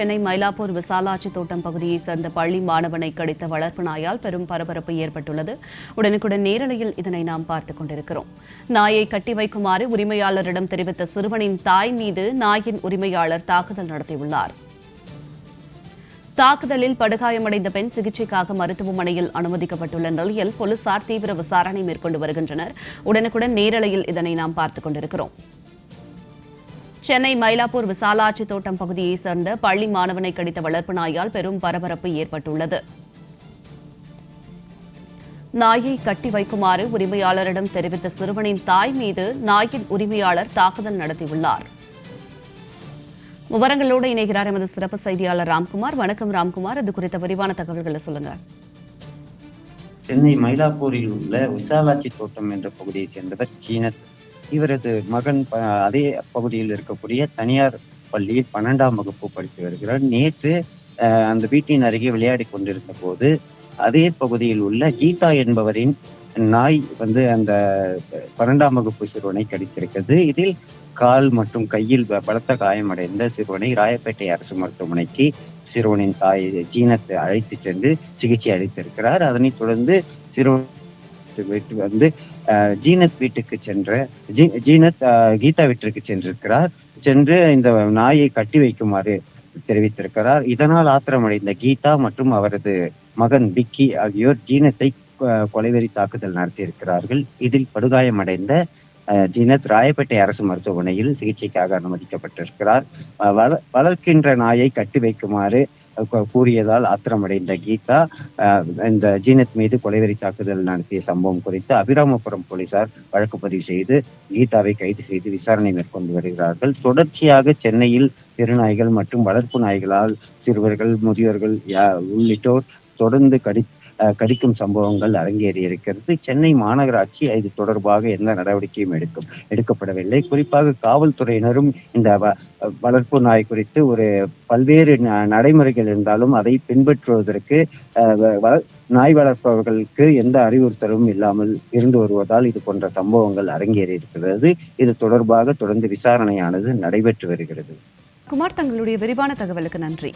சென்னை மயிலாப்பூர் விசாலாட்சி தோட்டம் பகுதியைச் சேர்ந்த பள்ளி மாணவனை கடித்த வளர்ப்பு நாயால் பெரும் பரபரப்பு ஏற்பட்டுள்ளது. உடனுக்குடன் நேரலையில் இதனை நாம் பார்த்துக் கொண்டிருக்கிறோம். நாயை கட்டி வைக்குமாறு உரிமையாளரிடம் தெரிவித்த சிறுவனின் தாய் மீது நாயின் உரிமையாளர் தாக்குதல் நடத்தியுள்ளார். தாக்குதலில் படுகாயமடைந்த பெண் சிகிச்சைக்காக மருத்துவமனையில் அனுமதிக்கப்பட்டுள்ள நிலையில் போலீசார் தீவிர விசாரணை மேற்கொண்டு வருகின்றனர். உடனுக்குடன் நேரலையில் இதனை நாம் பார்த்துக் கொண்டிருக்கிறோம். சென்னை மயிலாப்பூர் விசாலாட்சி தோட்டம் பகுதியை சேர்ந்த பள்ளி மாணவனை கடித்த வளர்ப்பு நாயால் பெரும் பரபரப்பு ஏற்பட்டுள்ளது. நாயை கட்டி வைக்குமாறு உரிமையாளரிடம் தெரிவித்த சிறுவனின் தாய் மீது நாயின் உரிமையாளர் தாக்குதல் நடத்தியுள்ளார். விவரங்களோடு இணைகிறார் எமது சிறப்பு செய்தியாளர் ராம்குமார். வணக்கம் ராம்குமார். இது குறித்த விரிவான தகவல்களை சொல்லுங்க. சென்னை மயிலாப்பூரில் உள்ள விசாலாட்சி தோட்டம் என்ற பகுதியை சேர்ந்தவர் சீன இவரது மகன் அதே பகுதியில் இருக்கக்கூடிய தனியார் பள்ளியில் பன்னெண்டாம் வகுப்பு படித்து வருகிறார். நேற்று அஹ், அந்த வீட்டின் அருகே விளையாடி கொண்டிருந்த போது அதே பகுதியில் உள்ள கீதா என்பவரின் நாய் வந்து அந்த பன்னெண்டாம் வகுப்பு சிறுவனை கடித்திருக்கிறது. இதில் கால் மற்றும் கையில் பலத்த காயமடைந்த சிறுவனை ராயப்பேட்டை அரசு மருத்துவமனைக்கு சிறுவனின் தாய் ஜீனத்தை அழைத்து சென்று சிகிச்சை அளித்திருக்கிறார். அதனைத் தொடர்ந்து சிறுவன் வந்து ஜீனத் வீட்டுக்கு சென்று ஜீ- ஜீனத் கீதா வீட்டிற்கு சென்றிருக்கிறார். சென்று இந்த நாயை கட்டி வைக்குமாறு தெரிவித்திருக்கிறார். இதனால் ஆத்திரமடைந்த கீதா மற்றும் அவரது மகன் விக்கி ஆகியோர் ஜீனத்தை கொலைவெறி தாக்குதல் நடத்தியிருக்கிறார்கள். இதில் படுகாயமடைந்த ஜீனத் ராயப்பேட்டை அரசு மருத்துவமனையில் சிகிச்சைக்காக அனுமதிக்கப்பட்டிருக்கிறார். வள- வளர்க்கின்ற நாயை கட்டி வைக்குமாறு கூறியதால் ஆத்திரமடைந்த கீதா இந்த ஜீனத் மீது கொலைவெறி தாக்குதல் நடத்திய சம்பவம் குறித்து அபிராமபுரம் போலீசார் வழக்கு பதிவு செய்து கீதாவை கைது செய்து விசாரணை மேற்கொண்டு வருகிறார்கள். தொடர்ச்சியாக சென்னையில் தெருநாய்கள் மற்றும் வளர்ப்பு நாய்களால் சிறுவர்கள் முதியோர்கள் யா- உள்ளிட்டோர் தொடர்ந்து கடி கடிக்கும் சம்பவங்கள் அரங்கேறி இருக்கிறது. சென்னை மாநகராட்சி இது தொடர்பாக எந்த நடவடிக்கையும் எடுக்கும் எடுக்கப்படவில்லை. குறிப்பாக காவல்துறையினரும் இந்த வளர்ப்பு நாய் குறித்து ஒரு பல்வேறு ந- நடைமுறைகள் இருந்தாலும் அதை பின்பற்றுவதற்கு வள- நாய் வளர்ப்பவர்களுக்கு எந்த அறிவுறுத்தலும் இல்லாமல் இருந்து வருவதால் இது போன்ற சம்பவங்கள் அரங்கேறி இருக்கிறது. இது தொடர்பாக தொடர்ந்து விசாரணையானது நடைபெற்று வருகிறது. குமார் தங்களுடைய விரிவான தகவலுக்கு நன்றி.